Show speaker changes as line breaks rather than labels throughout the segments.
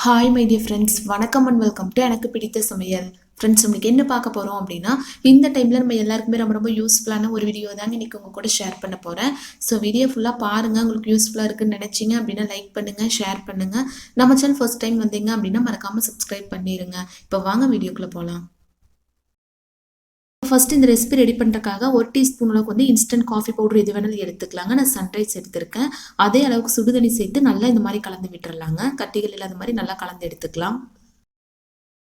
Hi my dear friends வணக்கம் and welcome to எனக்கு பிடித்த சமையல். ஃப்ரெண்ட்ஸ் உங்களுக்கு என்ன பார்க்க போகிறோம் அப்படின்னா இந்த டைமில் நம்ம எல்லாருக்குமே ரொம்ப ரொம்ப யூஸ்ஃபுல்லான ஒரு வீடியோ தாங்க இன்றைக்கி உங்கள் கூட ஷேர் பண்ண போகிறேன் ஸோ வீடியோ ஃபுல்லாக பாருங்கள் உங்களுக்கு யூஸ்ஃபுல்லாக இருக்குன்னு நினச்சிங்க அப்படின்னா லைக் பண்ணுங்கள் ஷேர் பண்ணுங்கள் நம்ம சேனல் ஃபர்ஸ்ட் டைம் வந்தீங்க அப்படின்னா மறக்காமல் சப்ஸ்கிரைப் பண்ணிடுங்க இப்போ வாங்க வீடியோக்குள்ளே போகலாம் ஃபஸ்ட்டு இந்த ரெசிபி ரெடி பண்ணுறதுக்காக ஒரு டீஸ்பூன் அளவுக்கு வந்து இன்ஸ்டன்ட் காஃபி பவுடர் எது வேணாலும் எடுத்துக்கலாங்க. நான் சன்ரைஸ் எடுத்திருக்கேன். அதே அளவுக்கு சுடுதண்ணி சேர்த்து நல்லா இந்த மாதிரி கலந்து விட்டுறலாங்க. கட்டிகள் இல்லாத மாதிரி நல்லா கலந்து எடுத்துக்கலாம்.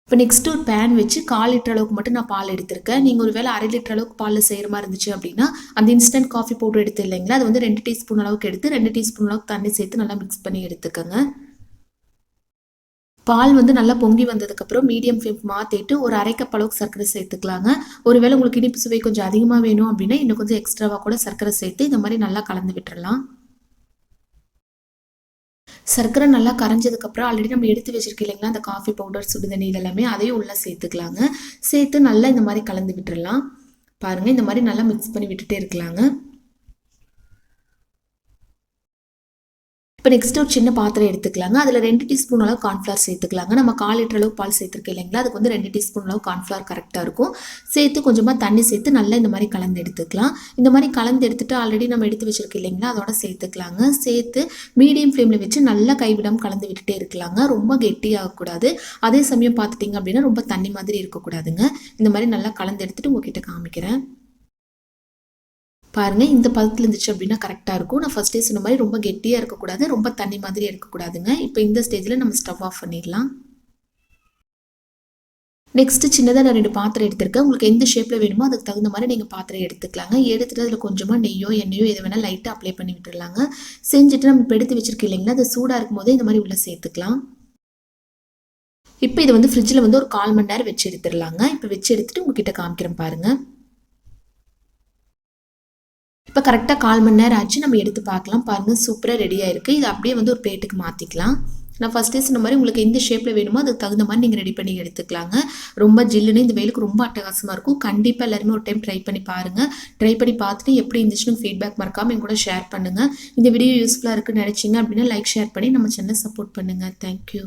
இப்போ நெக்ஸ்ட் ஒரு பேன் வச்சு கால் லிட்டர் அளவுக்கு மட்டும் நான் பால் எடுத்திருக்கேன். நீங்கள் ஒரு வேளை அரை லிட்டர் அளவுக்கு பாலில் செய்கிற மாதிரி இருந்துச்சு அப்படின்னா அந்த இன்ஸ்டன்ட் காஃபி பவுடர் எடுத்து இல்லைங்களா அது வந்து ரெண்டு டீஸ்பூன் அளவுக்கு எடுத்து ரெண்டு டீஸ்பூன் அளவுக்கு தண்ணி சேர்த்து நல்லா மிக்ஸ் பண்ணி எடுத்துக்கோங்க. பால் வந்து நல்லா பொங்கி வந்ததுக்கப்புறம் மீடியம் ஃப்ளேம் மாற்றிட்டு ஒரு அரைக்கப் அளவுக்கு சர்க்கரை சேர்த்துக்கலாங்க. ஒருவேளை உங்களுக்கு இனிப்பு சுவை கொஞ்சம் அதிகமாக வேணும் அப்படின்னா இன்னும் கொஞ்சம் எக்ஸ்ட்ராவாக கூட சர்க்கரை சேர்த்து இந்த மாதிரி நல்லா கலந்து விட்டுடலாம் சர்க்கரை நல்லா கரைஞ்சதுக்கப்புறம் ஆல்ரெடி நம்ம எடுத்து வச்சிருக்கோம் இல்லைங்களா அந்த காஃபி பவுடர் சுடுதண்ணி இதெல்லாமே அதையும் உள்ளே சேர்த்துக்கலாங்க. சேர்த்து நல்லா இந்த மாதிரி கலந்து விட்டுடலாம் பாருங்கள் இந்த மாதிரி நல்லா மிக்ஸ் பண்ணி விட்டுட்டே இருக்கலாங்க. இப்போ நெக்ஸ்ட் ஒரு சின்ன பாத்திரம் எடுத்துக்கலாங்க. அதில் ரெண்டு டீஸ்பூன் அளவு கார்ன்ஃப்ளவர் சேர்த்துக்கலாங்க. நம்ம கால் லிட்டர் அளவு பால் சேர்த்துருக்கோம் இல்லைங்களா? அதுக்கு வந்து ரெண்டு டீஸ்பூன் அளவு கார்ன்ஃப்ளவர் கரெக்டாக இருக்கும். சேர்த்து கொஞ்சமாக தண்ணி சேர்த்து நல்லா இந்த மாதிரி கலந்து எடுத்துக்கலாம். இந்த மாதிரி கலந்து எடுத்துட்டு ஆல்ரெடி நம்ம எடுத்து வச்சுருக்கோம் இல்லைங்களா? அதோட சேர்த்துக்கலாங்க. சேர்த்து மீடியம் ஃப்ளேமில் வச்சு நல்லா கைவிடாமல் கலந்து விட்டுட்டே இருக்கலாங்க. ரொம்ப கெட்டியாகக்கூடாது அதே சமயம் பார்த்துட்டிங்க அப்படின்னா ரொம்ப தண்ணி மாதிரி இருக்கக்கூடாதுங்க. இந்த மாதிரி நல்லா கலந்து எடுத்துட்டு உங்ககிட்ட காமிக்கிறேன். பாருங்கள் இந்த பதத்தில் இருந்துச்சு அப்படின்னா கரெக்டாக இருக்கும். நான் ஃபஸ்ட்டே சொன்ன மாதிரி ரொம்ப கெட்டியாக இருக்கக்கூடாது ரொம்ப தண்ணி மாதிரி இருக்கக்கூடாதுங்க. இப்போ இந்த ஸ்டேஜில் நம்ம ஸ்டவ் ஆஃப் பண்ணிடலாம். நெக்ஸ்ட்டு சின்னதாக நான் ரெண்டு பாத்திரம் எடுத்திருக்கேன். உங்களுக்கு எந்த ஷேப்பில் வேணுமோ அதுக்கு தகுந்த மாதிரி நீங்கள் பாத்திரம் எடுத்துக்கலாங்க. எடுத்துகிட்டு அதில் கொஞ்சமாக நெய்யோ எண்ணெயோ எது வேணால் லைட்டாக அப்ளை பண்ணி விட்டுடலாங்க செஞ்சுட்டு நம்ம இப்போ எடுத்து வச்சிருக்கோம் இல்லைங்களா அது சூடாக இருக்கும் போதே இந்த மாதிரி உள்ளே சேர்த்துக்கலாம். இப்போ இதை வந்து ஃப்ரிட்ஜில் வந்து ஒரு கால் மணி நேரம் வச்சு எடுத்துடலாங்க. இப்போ வச்சு எடுத்துகிட்டு உங்ககிட்ட காமிக்கிறேன் பாருங்கள் இப்போ கரெக்டாக கால் மணி நேரம் ஆச்சு. நம்ம எடுத்து பார்க்கலாம். பாருங்கள் சூப்பராக ரெடியாக இருக்குது இது அப்படியே வந்து ஒரு பிளேட்டுக்கு மாற்றிக்கலாம் நான் ஃபஸ்ட்டே சொன்ன மாதிரி உங்களுக்கு எந்த ஷேப்பில் வேணுமோ அதுக்கு தகுந்த மாதிரி நீங்கள் ரெடி பண்ணி எடுத்துக்கலாங்க. ரொம்ப ஜில்லுன்னு இந்த வெயிலுக்கு ரொம்ப அட்டகாசமாக இருக்கும். கண்டிப்பாக எல்லாருமே ஒரு டைம் ட்ரை பண்ணி பாருங்கள் ட்ரை பண்ணி பார்த்துட்டு எப்படி இருந்துச்சுன்னு ஃபீட்பேக் மறக்காமல் என் கூட ஷேர் பண்ணுங்கள் இந்த வீடியோ யூஸ்ஃபுல்லாக இருக்குன்னு நினச்சிங்க அப்படின்னா லைக் ஷேர் பண்ணி நம்ம சேனலை சப்போர்ட் பண்ணுங்கள் தேங்க்யூ